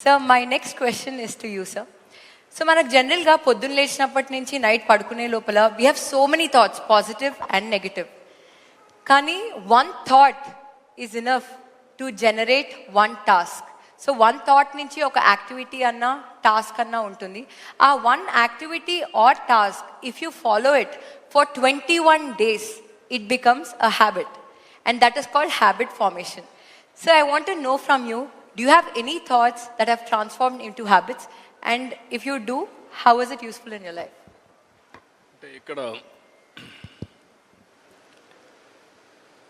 sir my next question is to you sir so మనకు జనరల్గా పొద్దున్న లేచినప్పటి నుంచి నైట్ పడుకునే లోపల we have so many thoughts positive and negative కానీ one thought is enough to generate one task so one thought నుంచి ఒక యాక్టివిటీ అన్న టాస్క్ అన్న ఉంటుంది ఆ one activity or task if you follow it for twenty one days it becomes a habit and that is called habit formation so I want to know from you Do you have any thoughts that have transformed in habits? Habits and if you do is it it useful your life? ఇక్కడ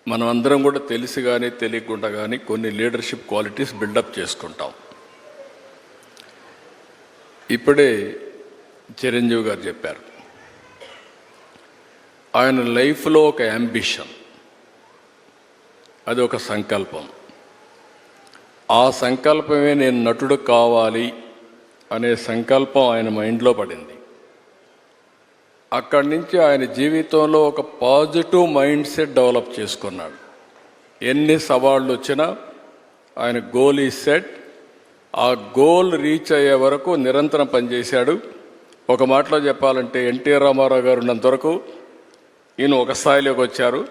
మనం అందరం కూడా తెలిసి కానీ తెలియకుండా కానీ కొన్ని leadership qualities buildup చేసుకుంటాం ఇప్పుడే చిరంజీవి గారు చెప్పారు ఆయన లైఫ్లో ఒక అంబిషన్ అది ఒక సంకల్పం ఆ సంకల్పమే నేను నటుడు కావాలి అనే సంకల్పం ఆయన మైండ్లో పడింది. అక్కడి నుంచి ఆయన జీవితంలో ఒక పాజిటివ్ మైండ్ సెట్ డెవలప్ చేసుకున్నాడు. ఎన్ని సవాళ్ళు వచ్చినా ఆయన గోల్ ఈ సెట్. ఆ గోల్ రీచ్ అయ్యే వరకు నిరంతరం పనిచేశాడు. ఒక మాటలో చెప్పాలంటే ఎన్టీ రామారావు గారు ఉన్నంత వరకు ఈయన ఒక స్థాయిలోకి వచ్చారు.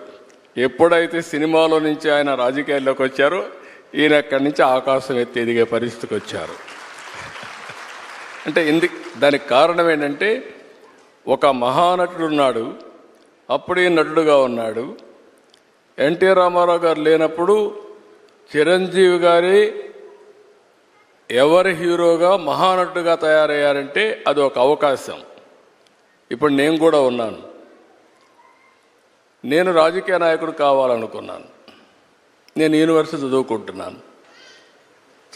ఎప్పుడైతే సినిమాలో నుంచి ఆయన రాజకీయాల్లోకి వచ్చారో ఈయన అక్కడి నుంచి ఆకాశం ఎత్తి ఎదిగే పరిస్థితికి వచ్చారు. అంటే ఇంది దానికి కారణం ఏంటంటే ఒక మహానటుడు ఉన్నాడు అప్పుడే నటుడుగా ఉన్నాడు. ఎన్టీ రామారావు గారు లేనప్పుడు చిరంజీవి గారి ఎవరి హీరోగా మహానటుడుగా తయారయ్యారంటే అది ఒక అవకాశం. ఇప్పుడు నేను కూడా ఉన్నాను. నేను రాజకీయ నాయకుడు కావాలనుకున్నాను. నేను యూనివర్సిటీ చదువుకుంటున్నాను.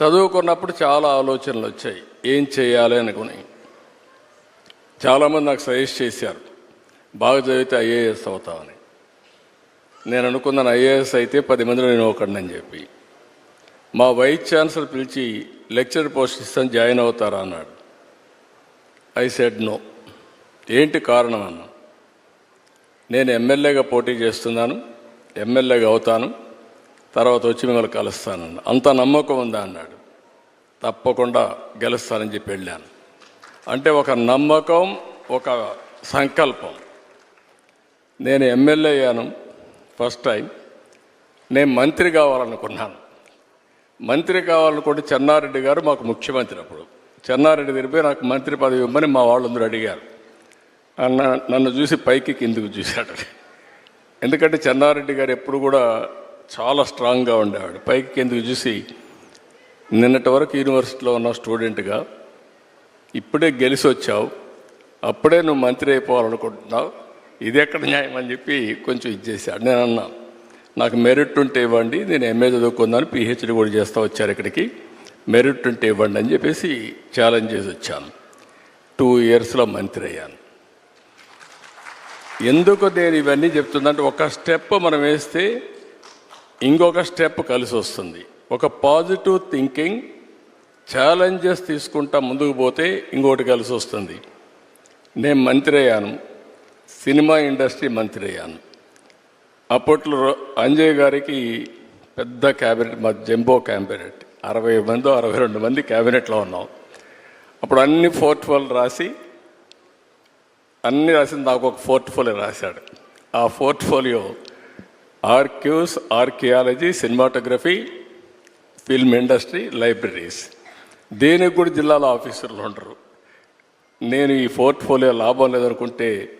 చదువుకున్నప్పుడు చాలా ఆలోచనలు వచ్చాయి. ఏం చేయాలి అనుకుని. చాలామంది నాకు సజెస్ట్ చేశారు బాగా చదివితే ఐఏఎస్ అవుతామని నేను అనుకున్నాను ఐఏఎస్ అయితే పది మందిలో నేను ఒకడినని చెప్పి. మా వైస్ ఛాన్సలర్ పిలిచి లెక్చర్ పోస్ట్ ఇస్తాను జాయిన్ అవుతారా? అన్నాడు. I said no. ఏంటి కారణం? అన్న. నేను ఎమ్మెల్యేగా పోటీ చేస్తున్నాను ఎమ్మెల్యేగా అవుతాను తర్వాత వచ్చి మిమ్మల్ని కలుస్తానన్నాడు. అంత నమ్మకం ఉందా అన్నాడు. తప్పకుండా గెలుస్తానని చెప్పి వెళ్ళాను. అంటే ఒక నమ్మకం ఒక సంకల్పం. నేను ఎమ్మెల్యే అయ్యాను ఫస్ట్ టైం. నేను మంత్రి కావాలనుకున్నాను. మంత్రి కావాలనుకుంటే చెన్నారెడ్డి గారు మాకు ముఖ్యమంత్రి అప్పుడు. చెన్నారెడ్డి తిరిగిపోయి నాకు మంత్రి పదవి ఇవ్వమని మా వాళ్ళందరూ అడిగారు. అన్న నన్ను చూసి పైకి కిందికి చూశాడు. ఎందుకంటే చెన్నారెడ్డి గారు ఎప్పుడు కూడా చాలా స్ట్రాంగ్గా ఉండేవాడు. పైకి ఎందుకు చూసి నిన్నటి వరకు యూనివర్సిటీలో ఉన్న స్టూడెంట్గా ఇప్పుడే గెలిచి వచ్చావు అప్పుడే నువ్వు మంత్రి అయిపోవాలనుకుంటున్నావు ఇది ఎక్కడ న్యాయం అని చెప్పి కొంచెం ఇచ్చేసాడు నేను అన్నా నాకు మెరిట్ ఉంటే ఇవ్వండి నేను ఎంఏ చదువుకుందాను పిహెచ్డి కూడా చేస్తా వచ్చారు ఇక్కడికి మెరిట్ ఉంటే ఇవ్వండి అని చెప్పేసి ఛాలెంజ్ చేసి వచ్చాను. టూ ఇయర్స్లో మంత్రి అయ్యాను. ఎందుకు నేను ఇవన్నీ చెప్తుందంటే ఒక స్టెప్ మనం వేస్తే ఇంకొక స్టెప్ కలిసి వస్తుంది. ఒక పాజిటివ్ థింకింగ్ ఛాలెంజెస్ తీసుకుంటా ముందుకు పోతే ఇంకోటి కలిసి వస్తుంది. నేను మంత్రి అయ్యాను సినిమా ఇండస్ట్రీ మంత్రి అయ్యాను అప్పట్లో రో- అంజయ్ గారికి పెద్ద క్యాబినెట్ మా జంబో క్యాబినెట్ అరవై మంది అరవై రెండు మంది క్యాబినెట్లో ఉన్నాం. అప్పుడు అన్ని పోర్ట్ఫోల్ రాసి అన్ని రాసింది నాకు ఒక పోర్ట్ఫోలియో రాశాడు. ఆ portfolio archives archaeology cinematography film industry libraries. దేనికి కూడా జిల్లాలో ఆఫీసర్లు ఉండరు. నేను ఈ పోర్ట్ఫోలియో లాభం లేదనుకుంటే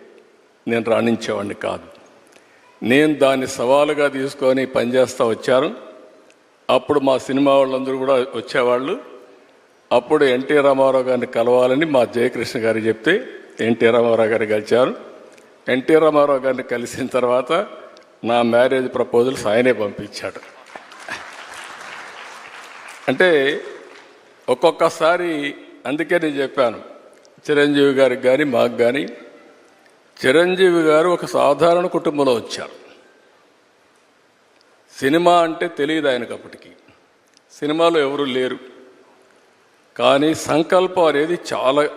నేను రాణించేవాడిని కాదు. నేను దాన్ని సవాలుగా తీసుకొని పనిచేస్తూ వచ్చాను. అప్పుడు మా సినిమా వాళ్ళందరూ కూడా వచ్చేవాళ్ళు. అప్పుడు ఎన్టీ రామారావు గారిని కలవాలని మా జయకృష్ణ గారు చెప్తే ఎన్టీ రామారావు గారు కలిచారు ఎన్టీ రామారావు గారిని కలిసిన తర్వాత నా మ్యారేజ్ ప్రపోజల్స్ ఆయనే పంపించాడు. అంటే ఒక్కొక్కసారి అందుకే నేను చెప్పాను చిరంజీవి గారికి కానీ మాకు కానీ చిరంజీవి గారు ఒక సాధారణ కుటుంబంలో వచ్చారు. సినిమా అంటే తెలియదు ఆయనకు అప్పటికి. సినిమాలో ఎవరు లేరు. కానీ సంకల్పం అనేది చాలా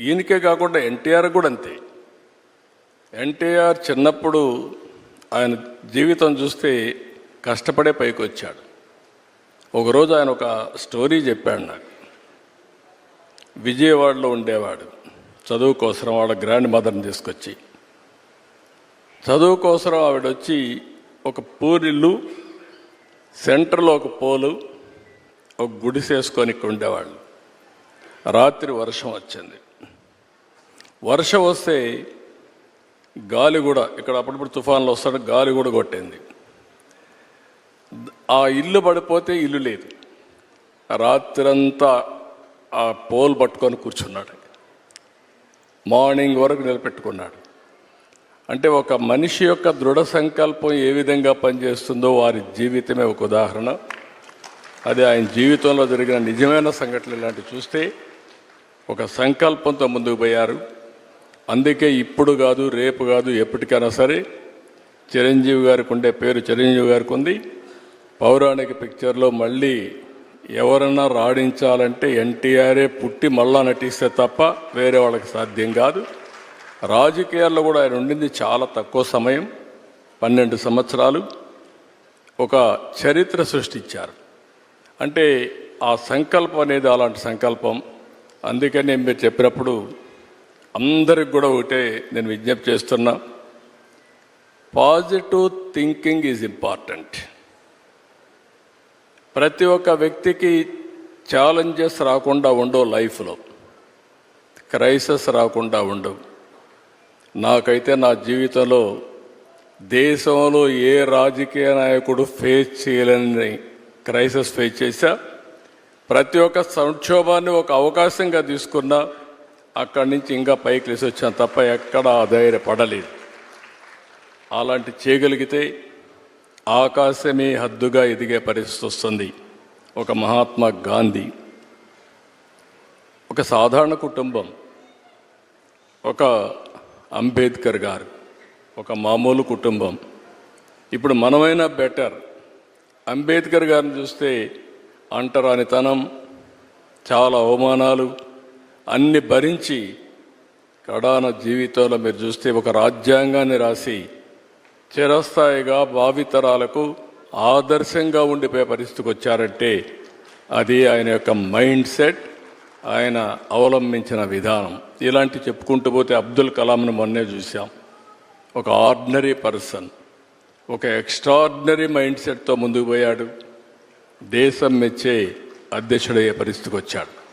ఈయనకే కాకుండా ఎన్టీఆర్ కూడా అంతే. ఎన్టీఆర్ చిన్నప్పుడు ఆయన జీవితం చూస్తే కష్టపడే పైకి వచ్చాడు. ఒకరోజు ఆయన ఒక స్టోరీ చెప్పాడు నాకు. విజయవాడలో ఉండేవాడు. చదువు కోసం వాళ్ళ గ్రాండ్ మదర్ని తీసుకొచ్చి. చదువు కోసం ఆవిడ వచ్చి ఒక పూరిల్లు సెంటర్లో ఒక పోలు ఒక గుడిసేసుకొని ఇక్కడ ఉండేవాళ్ళు. రాత్రి వర్షం వచ్చింది. వర్షం వస్తే గాలి కూడా ఇక్కడ అప్పుడప్పుడు తుఫాన్లు వస్తాడు గాలి కూడా కొట్టింది. ఆ ఇల్లు పడిపోతే ఇల్లు లేదు. రాత్రంతా ఆ పోల్ పట్టుకొని కూర్చున్నాడు. మార్నింగ్ వరకు నిలబెట్టుకున్నాడు. అంటే ఒక మనిషి యొక్క దృఢ సంకల్పం ఏ విధంగా పనిచేస్తుందో వారి జీవితమే ఒక ఉదాహరణ. అది ఆయన జీవితంలో జరిగిన నిజమైన సంఘటనలు ఇలాంటివి చూస్తే ఒక సంకల్పంతో ముందుకు పోయారు. అందుకే ఇప్పుడు కాదు రేపు కాదు ఎప్పటికైనా సరే చిరంజీవి గారికి ఉండే పేరు చిరంజీవి గారికి ఉంది. పౌరాణిక పిక్చర్లో మళ్ళీ ఎవరన్నా రాణించాలంటే ఎన్టీఆరే పుట్టి మళ్ళా నటిస్తే తప్ప వేరే వాళ్ళకి సాధ్యం కాదు. రాజకీయాల్లో కూడా ఆయన ఉండింది చాలా తక్కువ సమయం పన్నెండు సంవత్సరాలు. ఒక చరిత్ర సృష్టించారు. అంటే ఆ సంకల్పం అనేది అలాంటి సంకల్పం. అందుకని మీరు చెప్పినప్పుడు అందరికి కూడా ఒకటే నేను విజ్ఞప్తి చేస్తున్నా. పాజిటివ్ థింకింగ్ ఈజ్ ఇంపార్టెంట్ ప్రతి ఒక్క వ్యక్తికి ఛాలెంజెస్ రాకుండా ఉండవు లైఫ్లో. క్రైసిస్ రాకుండా ఉండవు. నాకైతే నా జీవితంలో దేశంలో ఏ రాజకీయ నాయకుడు ఫేస్ చేయలేని క్రైసిస్ ఫేస్ చేశా. ప్రతి ఒక్క సంక్షోభాన్ని ఒక అవకాశంగా తీసుకున్నా. అక్కడి నుంచి ఇంకా పైకి లేసి వచ్చాను తప్ప ఎక్కడ ధైర్యపడలేదు అలాంటి చేయగలిగితే ఆకాశమే హద్దుగా ఎదిగే పరిస్థితి వస్తుంది. ఒక మహాత్మా గాంధీ ఒక సాధారణ కుటుంబం ఒక అంబేద్కర్ గారు ఒక మామూలు కుటుంబం. ఇప్పుడు మనమైనా బెటర్. అంబేద్కర్ గారిని చూస్తే అంటరానితనం చాలా అవమానాలు అన్ని భరించి కడాన జీవితంలో మీరు చూస్తే ఒక రాజ్యాంగాన్ని రాసి చిరస్థాయిగా భావితరాలకు ఆదర్శంగా ఉండిపోయే పరిస్థితికి వచ్చారంటే అది ఆయన యొక్క మైండ్ సెట్ ఆయన అవలంబించిన విధానం. ఇలాంటి చెప్పుకుంటూ పోతే అబ్దుల్ కలాంను మొన్నే చూసాం ఒక ఆర్డినరీ పర్సన్ ఒక ఎక్స్ట్రాడినరీ మైండ్ సెట్తో ముందుకు పోయాడు. దేశం మెచ్చే అధ్యక్షుడయ్యే పరిస్థితికి వచ్చాడు.